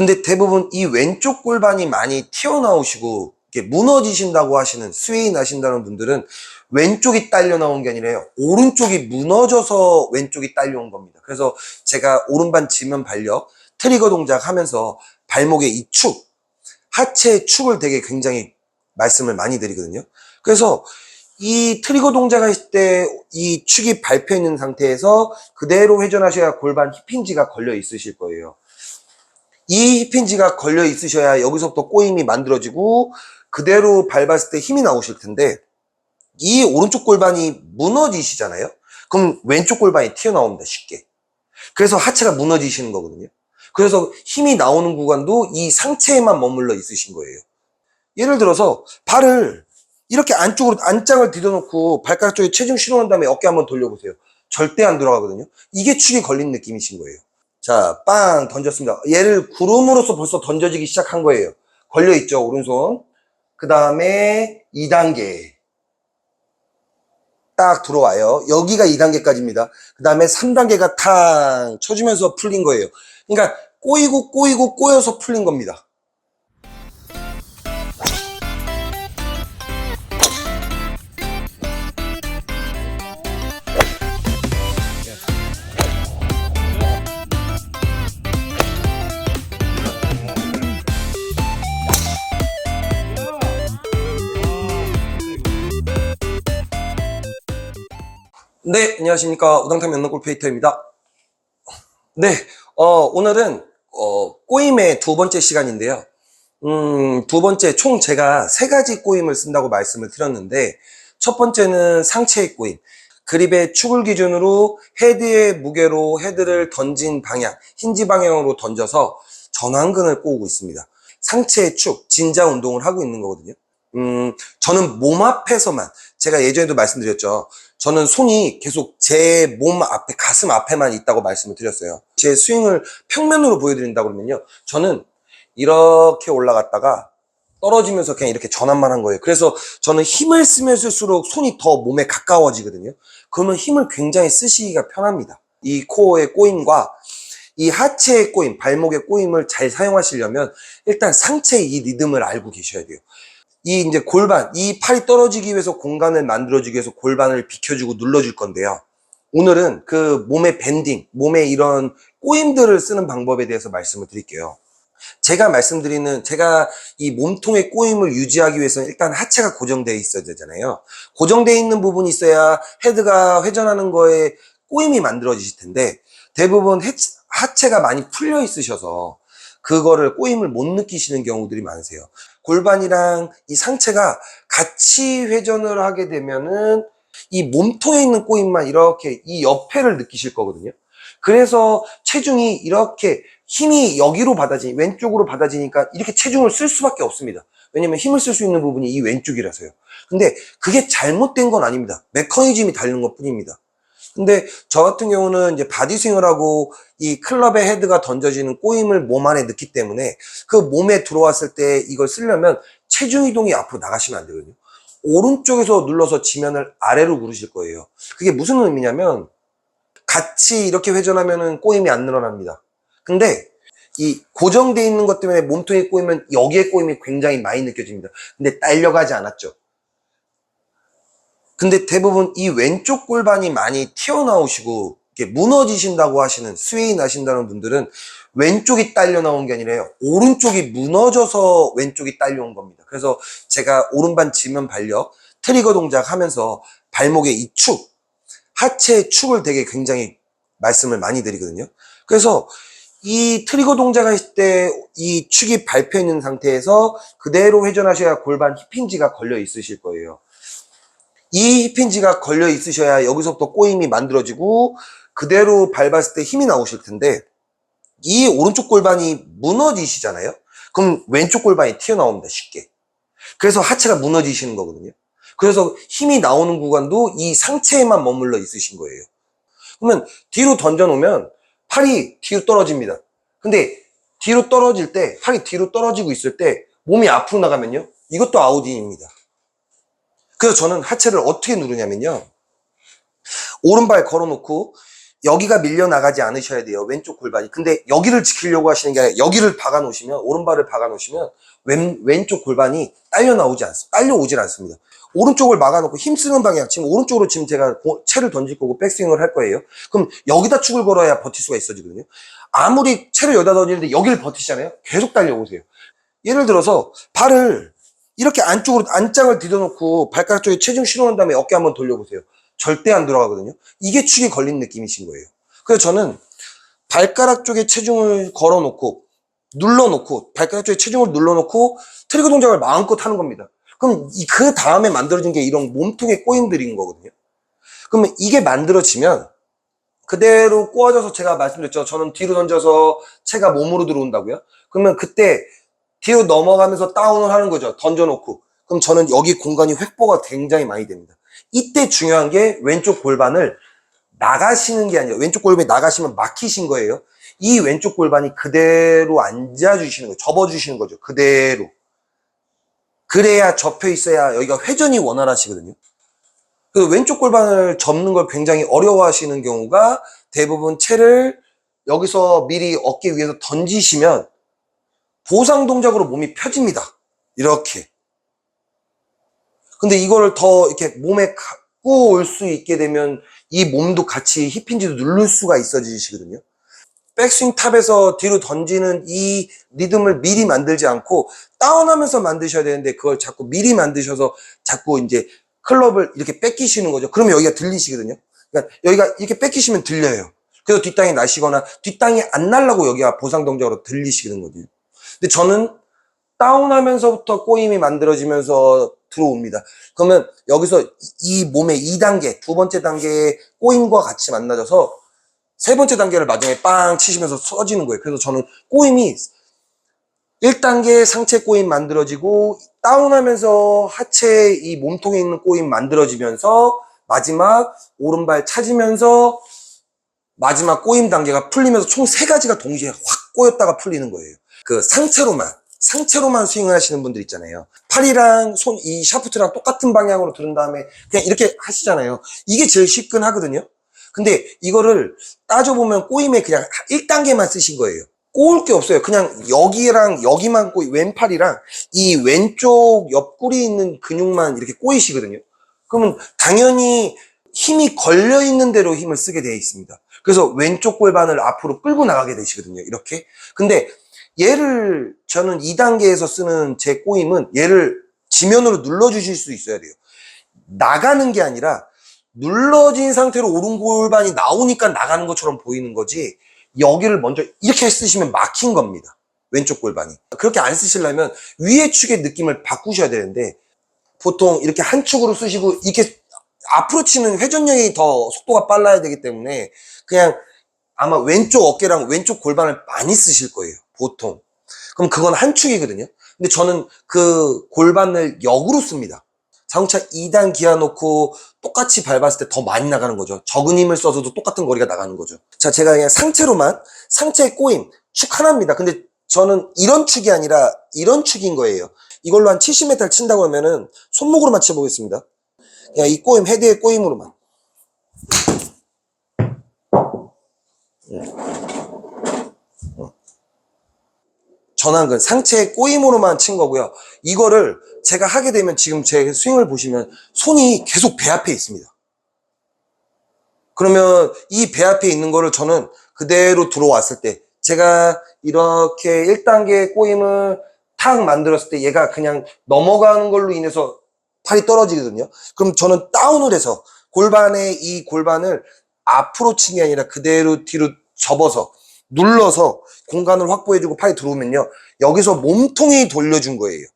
근데 대부분 이 왼쪽 골반이 많이 튀어나오시고 무너지신다고 하시는 스웨이 나신다는 분들은 왼쪽이 딸려 나온 게 아니라요. 오른쪽이 무너져서 왼쪽이 딸려온 겁니다. 그래서 제가 오른반 지면 발력 트리거 동작 하면서 발목의 이 축, 하체의 축을 되게 굉장히 말씀을 많이 드리거든요. 그래서 이 트리거 동작 하실 때 이 축이 밟혀 있는 상태에서 그대로 회전하셔야 골반 힙힌지가 걸려 있으실 거예요. 이 힙힌지가 걸려 있으셔야 여기서부터 꼬임이 만들어지고 그대로 밟았을 때 힘이 나오실 텐데 이 오른쪽 골반이 무너지시잖아요. 그럼 왼쪽 골반이 튀어나옵니다. 쉽게. 그래서 하체가 무너지시는 거거든요. 그래서 힘이 나오는 구간도 이 상체에만 머물러 있으신 거예요. 예를 들어서 발을 이렇게 안쪽으로 안장을 디뎌놓고 발가락 쪽에 체중 실어놓은 다음에 어깨 한번 돌려보세요. 절대 안 들어가거든요. 이게 축이 걸린 느낌이신 거예요. 자, 빵 던졌습니다. 얘를 구름으로서 벌써 던져지기 시작한 거예요. 걸려있죠, 오른손. 그 다음에 2단계. 딱 들어와요. 여기가 2단계까지입니다. 그 다음에 3단계가 탕 쳐주면서 풀린 거예요. 그러니까 꼬이고 꼬이고 꼬여서 풀린 겁니다. 네, 안녕하십니까. 우당탕 면허골페이터입니다. 네, 어, 오늘은, 어, 꼬임의 두 번째 시간인데요. 음, 두 번째, 총 제가 세 가지 꼬임을 쓴다고 말씀을 드렸는데, 첫 번째는 상체의 꼬임. 그립의 축을 기준으로 헤드의 무게로 헤드를 던진 방향, 힌지 방향으로 던져서 전완근을 꼬우고 있습니다. 상체의 축, 진자 운동을 하고 있는 거거든요. 음, 저는 몸 앞에서만, 제가 예전에도 말씀드렸죠. 저는 손이 계속 제 몸 앞에, 가슴 앞에만 있다고 말씀을 드렸어요. 제 스윙을 평면으로 보여드린다 그러면요. 저는 이렇게 올라갔다가 떨어지면서 그냥 이렇게 전환만 한 거예요. 그래서 저는 힘을 쓰면 쓸수록 손이 더 몸에 가까워지거든요. 그러면 힘을 굉장히 쓰시기가 편합니다. 이 코어의 꼬임과 이 하체의 꼬임, 발목의 꼬임을 잘 사용하시려면 일단 상체의 이 리듬을 알고 계셔야 돼요. 이 이제 골반, 이 팔이 떨어지기 위해서 공간을 만들어주기 위해서 골반을 비켜주고 눌러줄 건데요. 오늘은 그 몸의 밴딩, 몸의 이런 꼬임들을 쓰는 방법에 대해서 말씀을 드릴게요. 제가 말씀드리는, 제가 이 몸통의 꼬임을 유지하기 위해서는 일단 하체가 고정되어 있어야 되잖아요. 고정되어 있는 부분이 있어야 헤드가 회전하는 거에 꼬임이 만들어지실 텐데, 대부분 해- 하체가 많이 풀려 있으셔서 그거를 꼬임을 못 느끼시는 경우들이 많으세요. 골반이랑 이 상체가 같이 회전을 하게 되면은 이 몸통에 있는 꼬임만 이렇게 이 옆에를 느끼실 거거든요. 그래서 체중이 이렇게 힘이 여기로 받아지, 왼쪽으로 받아지니까 이렇게 체중을 쓸 수밖에 없습니다. 왜냐면 힘을 쓸 수 있는 부분이 이 왼쪽이라서요. 근데 그게 잘못된 건 아닙니다. 메커니즘이 다른 것 뿐입니다. 근데 저 같은 경우는 이제 바디스윙을 하고 이 클럽의 헤드가 던져지는 꼬임을 몸 안에 넣기 때문에 그 몸에 들어왔을 때 이걸 쓰려면 체중 이동이 앞으로 나가시면 안 되거든요. 오른쪽에서 눌러서 지면을 아래로 누르실 거예요. 그게 무슨 의미냐면 같이 이렇게 회전하면은 꼬임이 안 늘어납니다. 근데 이 고정되어 있는 것 때문에 몸통에 꼬이면 여기에 꼬임이 굉장히 많이 느껴집니다. 근데 딸려가지 않았죠. 근데 대부분 이 왼쪽 골반이 많이 튀어나오시고 무너지신다고 하시는 스웨이 나신다는 분들은 왼쪽이 딸려 나온 게 아니라요. 오른쪽이 무너져서 왼쪽이 딸려온 겁니다. 그래서 제가 오른반 지면 발력 트리거 동작 하면서 발목의 이 축, 하체의 축을 되게 굉장히 말씀을 많이 드리거든요. 그래서 이 트리거 동작 하실 때 이 축이 밟혀 있는 상태에서 그대로 회전하셔야 골반 힙힌지가 걸려 있으실 거예요. 이 힙힌지가 걸려 있으셔야 여기서부터 꼬임이 만들어지고 그대로 밟았을 때 힘이 나오실 텐데 이 오른쪽 골반이 무너지시잖아요. 그럼 왼쪽 골반이 튀어나옵니다. 쉽게. 그래서 하체가 무너지시는 거거든요. 그래서 힘이 나오는 구간도 이 상체에만 머물러 있으신 거예요. 그러면 뒤로 던져 놓으면 팔이 뒤로 떨어집니다. 근데 뒤로 떨어질 때, 팔이 뒤로 떨어지고 있을 때 몸이 앞으로 나가면요. 이것도 아웃인입니다. 그래서 저는 하체를 어떻게 누르냐면요. 오른발 걸어놓고 여기가 밀려나가지 않으셔야 돼요. 왼쪽 골반이. 근데 여기를 지키려고 하시는 게 아니라 여기를 박아 놓으시면, 오른발을 박아 놓으시면 왼, 왼쪽 골반이 딸려 나오지 않습니다. 딸려 오질 않습니다. 오른쪽을 막아놓고 힘쓰는 방향, 지금 오른쪽으로 지금 제가 고- 채를 던질 거고 백스윙을 할 거예요. 그럼 여기다 축을 걸어야 버틸 수가 있어지거든요. 아무리 채를 여기다 던지는데 여기를 버티시잖아요. 계속 달려오세요. 예를 들어서 발을 이렇게 안쪽으로 안장을 디뎌놓고 발가락 쪽에 체중 실어놓은 다음에 어깨 한번 돌려보세요. 절대 안 들어가거든요. 이게 축이 걸린 느낌이신 거예요. 그래서 저는 발가락 쪽에 체중을 걸어놓고 눌러놓고 발가락 쪽에 체중을 눌러놓고 트리거 동작을 마음껏 하는 겁니다. 그럼 이- 그 다음에 만들어진 게 이런 몸통의 꼬임들인 거거든요. 그러면 이게 만들어지면 그대로 꼬아져서 제가 말씀드렸죠. 저는 뒤로 던져서 채가 몸으로 들어온다고요. 그러면 그때 뒤로 넘어가면서 다운을 하는 거죠. 던져놓고. 그럼 저는 여기 공간이 획보가 굉장히 많이 됩니다. 이때 중요한 게 왼쪽 골반을 나가시는 게 아니라 왼쪽 골반이 나가시면 막히신 거예요. 이 왼쪽 골반이 그대로 앉아주시는 거예요. 접어주시는 거죠. 그대로. 그래야 접혀 있어야 여기가 회전이 원활하시거든요. 그 왼쪽 골반을 접는 걸 굉장히 어려워하시는 경우가 대부분 채를 여기서 미리 어깨 위에서 던지시면 보상 동작으로 몸이 펴집니다. 이렇게. 근데 이거를 더 이렇게 몸에 갖고 올 수 있게 되면 이 몸도 같이 힙힌지도 누를 수가 있어지시거든요. 백스윙 탑에서 뒤로 던지는 이 리듬을 미리 만들지 않고 다운하면서 만드셔야 되는데 그걸 자꾸 미리 만드셔서 자꾸 이제 클럽을 이렇게 뺏기시는 거죠. 그러면 여기가 들리시거든요. 그러니까 여기가 이렇게 뺏기시면 들려요. 그래서 뒷땅이 나시거나 뒷땅이 안 날라고 여기가 보상 동작으로 들리시는 거죠. 근데 저는 다운하면서부터 꼬임이 만들어지면서 들어옵니다. 그러면 여기서 이 몸의 2단계, 두 번째 단계의 꼬임과 같이 만나져서 세 번째 단계를 마지막에 빵 치시면서 써지는 거예요. 그래서 저는 꼬임이 1단계 상체 꼬임 만들어지고 다운하면서 하체 이 몸통에 있는 꼬임 만들어지면서 마지막 오른발 찾으면서 마지막 꼬임 단계가 풀리면서 총 세 가지가 동시에 확 꼬였다가 풀리는 거예요. 그 상체로만 상체로만 스윙을 하시는 분들 있잖아요. 팔이랑 손 이 샤프트랑 똑같은 방향으로 들은 다음에 그냥 이렇게 하시잖아요. 이게 제일 시끈하거든요. 근데 이거를 따져보면 꼬임에 그냥 1단계만 쓰신 거예요. 꼬을 게 없어요. 그냥 여기랑 여기만 꼬이, 왼팔이랑 이 왼쪽 옆구리 있는 근육만 이렇게 꼬이시거든요. 그러면 당연히 힘이 걸려 있는 대로 힘을 쓰게 되어 있습니다. 그래서 왼쪽 골반을 앞으로 끌고 나가게 되시거든요. 이렇게. 근데 얘를 저는 2단계에서 쓰는 제 꼬임은 얘를 지면으로 눌러주실 수 있어야 돼요. 나가는 게 아니라 눌러진 상태로 오른 골반이 나오니까 나가는 것처럼 보이는 거지 여기를 먼저 이렇게 쓰시면 막힌 겁니다. 왼쪽 골반이. 그렇게 안 쓰시려면 위의 축의 느낌을 바꾸셔야 되는데 보통 이렇게 한 축으로 쓰시고 이렇게 앞으로 치는 회전력이 더 속도가 빨라야 되기 때문에 그냥 아마 왼쪽 어깨랑 왼쪽 골반을 많이 쓰실 거예요. 보통. 그럼 그건 한 축이거든요. 근데 저는 그 골반을 역으로 씁니다. 자동차 2단 기아 놓고 똑같이 밟았을 때 더 많이 나가는 거죠. 적은 힘을 써서도 똑같은 거리가 나가는 거죠. 자, 제가 그냥 상체로만, 상체 꼬임, 축 하나입니다. 근데 저는 이런 축이 아니라 이런 축인 거예요. 이걸로 한 70m 친다고 하면은 손목으로만 쳐보겠습니다. 그냥 이 꼬임, 헤드의 꼬임으로만. 전완근, 상체 꼬임으로만 친 거고요. 이거를 제가 하게 되면 지금 제 스윙을 보시면 손이 계속 배 앞에 있습니다. 그러면 이 배 앞에 있는 거를 저는 그대로 들어왔을 때 제가 이렇게 1단계 꼬임을 탁 만들었을 때 얘가 그냥 넘어가는 걸로 인해서 팔이 떨어지거든요. 그럼 저는 다운을 해서 골반에 이 골반을 앞으로 친 게 아니라 그대로 뒤로 접어서 눌러서 공간을 확보해주고 팔이 들어오면요. 여기서 몸통이 돌려준 거예요.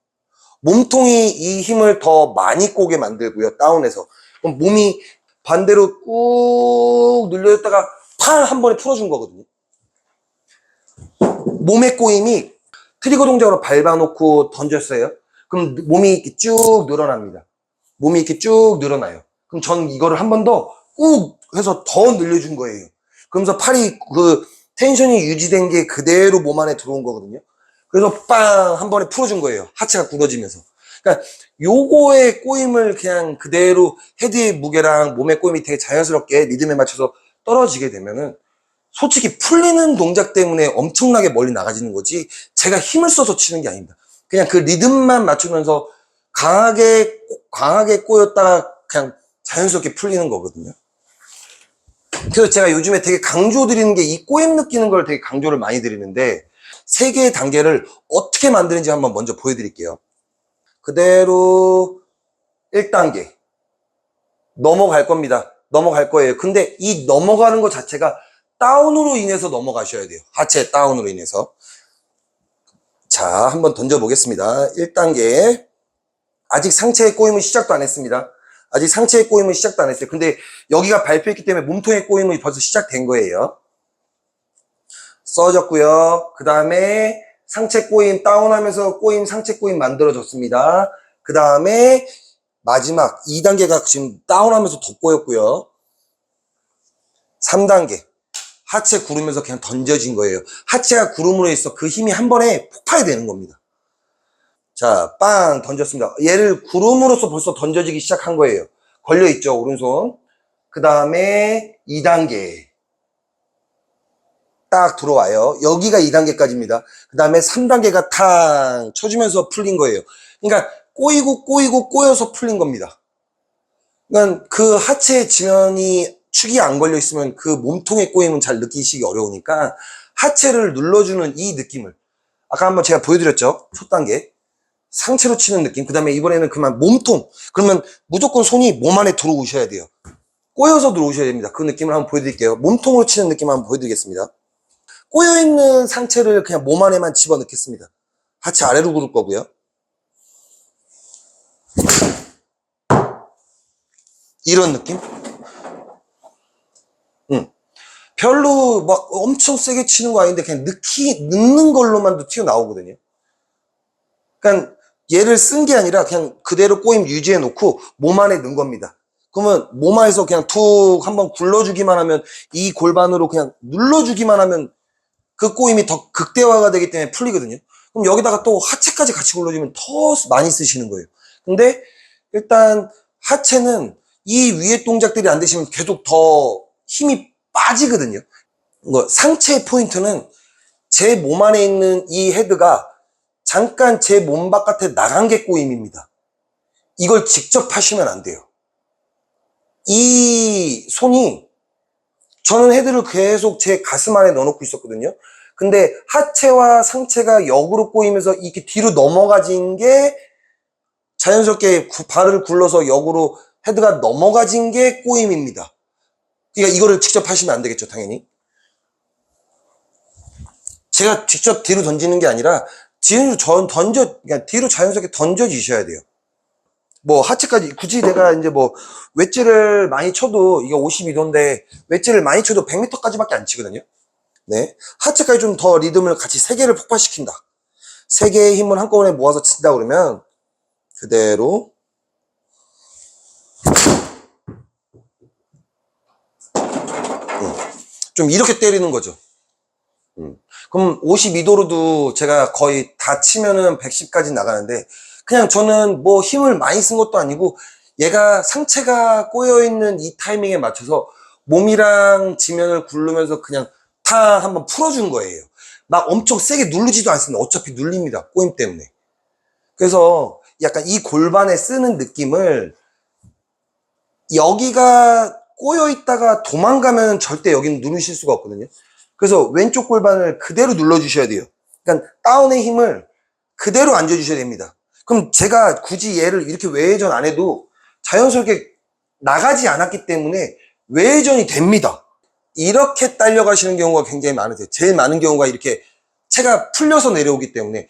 몸통이 이 힘을 더 많이 꼬게 만들고요. 다운해서. 그럼 몸이 반대로 꾹 눌려졌다가 팔 한 번에 풀어준 거거든요. 몸의 꼬임이 트리거 동작으로 밟아놓고 던졌어요. 그럼 몸이 이렇게 쭉 늘어납니다. 몸이 이렇게 쭉 늘어나요. 그럼 저는 이거를 한 번 더 꾹 해서 더 늘려준 거예요. 그러면서 팔이 그 텐션이 유지된 게 그대로 몸 안에 들어온 거거든요. 그래서 빵 한 번에 풀어준 거예요. 하체가 굳어지면서. 그러니까 요거의 꼬임을 그냥 그대로 헤드의 무게랑 몸의 꼬임이 되게 자연스럽게 리듬에 맞춰서 떨어지게 되면은 솔직히 풀리는 동작 때문에 엄청나게 멀리 나가지는 거지 제가 힘을 써서 치는 게 아닙니다. 그냥 그 리듬만 맞추면서 강하게 강하게 꼬였다가 그냥 자연스럽게 풀리는 거거든요. 그래서 제가 요즘에 되게 강조 드리는 게 이 꼬임 느끼는 걸 되게 강조를 많이 드리는데 세 개의 단계를 어떻게 만드는지 한번 먼저 보여드릴게요. 그대로 1단계 넘어갈 겁니다. 넘어갈 거예요. 근데 이 넘어가는 것 자체가 다운으로 인해서 넘어가셔야 돼요. 하체 다운으로 인해서. 자, 한번 던져보겠습니다. 1단계. 아직 상체의 꼬임은 시작도 안 했습니다. 아직 상체의 꼬임은 시작도 안 했어요. 근데 여기가 밟혀있기 때문에 몸통의 꼬임은 벌써 시작된 거예요. 써졌고요. 그 다음에 상체 꼬임 다운하면서 꼬임 상체 꼬임 만들어졌습니다. 그 다음에 마지막 2단계가 지금 다운하면서 더 꼬였고요. 3단계 하체 구르면서 그냥 던져진 거예요. 하체가 구름으로 해서 그 힘이 한 번에 폭발이 되는 겁니다. 자, 빵 던졌습니다. 얘를 구름으로서 벌써 던져지기 시작한 거예요. 걸려있죠, 오른손. 그 다음에 2단계. 딱 들어와요. 여기가 2단계까지입니다. 그 다음에 3단계가 탕 쳐주면서 풀린 거예요. 그러니까 꼬이고 꼬이고 꼬여서 풀린 겁니다. 그러니까 그 하체 지면이 축이 안 걸려 있으면 그 몸통의 꼬임은 잘 느끼시기 어려우니까 하체를 눌러주는 이 느낌을 아까 한번 제가 보여드렸죠. 첫 단계 상체로 치는 느낌. 그 다음에 이번에는 그만 몸통. 그러면 무조건 손이 몸 안에 들어오셔야 돼요. 꼬여서 들어오셔야 됩니다. 그 느낌을 한번 보여드릴게요. 몸통으로 치는 느낌 한번 보여드리겠습니다. 꼬여있는 상체를 그냥 몸 안에만 집어넣겠습니다. 하체 아래로 구를 거고요. 이런 느낌? 응. 별로 막 엄청 세게 치는 거 아닌데 그냥 넣기, 넣는 걸로만도 튀어나오거든요. 그러니까 얘를 쓴 게 아니라 그냥 그대로 꼬임 유지해 놓고 몸 안에 넣은 겁니다. 그러면 몸 안에서 그냥 툭 한번 굴러주기만 하면 이 골반으로 그냥 눌러주기만 하면 그 꼬임이 더 극대화가 되기 때문에 풀리거든요. 그럼 여기다가 또 하체까지 같이 굴러주면 더 많이 쓰시는 거예요. 근데 일단 하체는 이 위에 동작들이 안 되시면 계속 더 힘이 빠지거든요. 뭐 상체의 포인트는 제 몸 안에 있는 이 헤드가 잠깐 제 몸 바깥에 나간 게 꼬임입니다. 이걸 직접 하시면 안 돼요. 이 손이 저는 헤드를 계속 제 가슴 안에 넣어놓고 있었거든요. 근데 하체와 상체가 역으로 꼬이면서 이렇게 뒤로 넘어가진 게 자연스럽게 구- 발을 굴러서 역으로 헤드가 넘어가진 게 꼬임입니다. 그러니까 이거를 직접 하시면 안 되겠죠, 당연히. 제가 직접 뒤로 던지는 게 아니라 뒤로 전 던져, 그러니까 뒤로 자연스럽게 던져 주셔야 돼요. 뭐 하체까지 굳이 내가 이제 뭐 웨지를 많이 쳐도 이게 52도인데 웨지를 많이 쳐도 100m까지밖에 안 치거든요. 네. 하체까지 좀 더 리듬을 같이 세 개를 폭발시킨다. 세 개의 힘을 한꺼번에 모아서 친다 그러면 그대로 음, 좀 이렇게 때리는 거죠. 음. 그럼 52도로도 제가 거의 다 치면은 110까지 나가는데 그냥 저는 뭐 힘을 많이 쓴 것도 아니고 얘가 상체가 꼬여 있는 이 타이밍에 맞춰서 몸이랑 지면을 굴르면서 그냥 탁 한번 풀어준 거예요. 막 엄청 세게 누르지도 않습니다. 어차피 눌립니다. 꼬임 때문에. 그래서 약간 이 골반에 쓰는 느낌을 여기가 꼬여 있다가 도망가면 절대 여기는 누르실 수가 없거든요. 그래서 왼쪽 골반을 그대로 눌러주셔야 돼요. 그러니까 다운의 힘을 그대로 앉아주셔야 됩니다. 그럼 제가 굳이 얘를 이렇게 외회전 안 해도 자연스럽게 나가지 않았기 때문에 외회전이 됩니다. 이렇게 딸려가시는 경우가 굉장히 많으세요. 제일 많은 경우가 이렇게 체가 풀려서 내려오기 때문에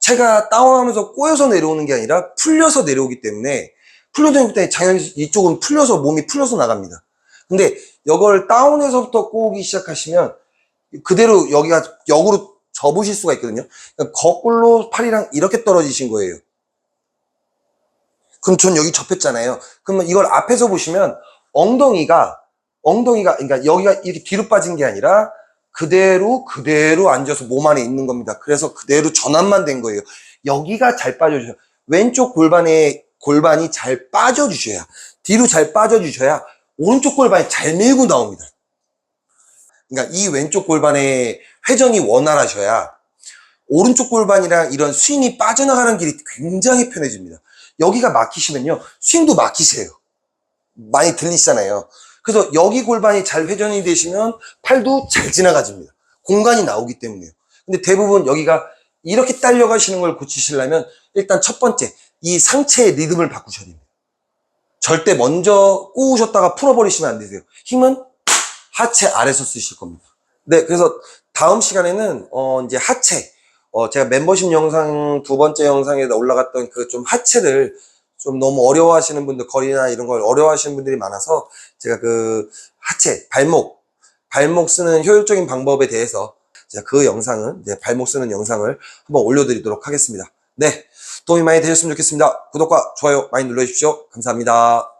체가 다운하면서 꼬여서 내려오는 게 아니라 풀려서 내려오기 때문에 풀려서 내려오기 때문에 자연 이쪽은 풀려서 몸이 풀려서 나갑니다. 근데 이걸 다운에서부터 꼬기 시작하시면 그대로 여기가 역으로 접으실 수가 있거든요. 그러니까 거꾸로 팔이랑 이렇게 떨어지신 거예요. 그럼 전 여기 접혔잖아요. 그러면 이걸 앞에서 보시면 엉덩이가 엉덩이가 그러니까 여기가 이렇게 뒤로 빠진 게 아니라 그대로 그대로 앉아서 몸 안에 있는 겁니다. 그래서 그대로 전환만 된 거예요. 여기가 잘 빠져주셔야 왼쪽 골반에 골반이 잘 빠져주셔야 뒤로 잘 빠져주셔야 오른쪽 골반이 잘 밀고 나옵니다. 그러니까 이 왼쪽 골반의 회전이 원활하셔야 오른쪽 골반이랑 이런 스윙이 빠져나가는 길이 굉장히 편해집니다. 여기가 막히시면요. 스윙도 막히세요. 많이 들리시잖아요. 그래서 여기 골반이 잘 회전이 되시면 팔도 잘 지나가집니다. 공간이 나오기 때문에요. 근데 대부분 여기가 이렇게 딸려가시는 걸 고치시려면 일단 첫 번째, 이 상체의 리듬을 바꾸셔야 됩니다. 절대 먼저 꼬우셨다가 풀어버리시면 안 되세요. 힘은 하체 아래서 쓰실 겁니다. 네, 그래서 다음 시간에는 어 이제 하체, 어 제가 멤버십 영상 두 번째 영상에 올라갔던 그 좀 하체를 좀 너무 어려워하시는 분들 거리나 이런 걸 어려워하시는 분들이 많아서 제가 그 하체, 발목, 발목 쓰는 효율적인 방법에 대해서 제가 그 영상은 이제 발목 쓰는 영상을 한번 올려드리도록 하겠습니다. 네, 도움이 많이 되셨으면 좋겠습니다. 구독과 좋아요 많이 눌러주십시오. 감사합니다.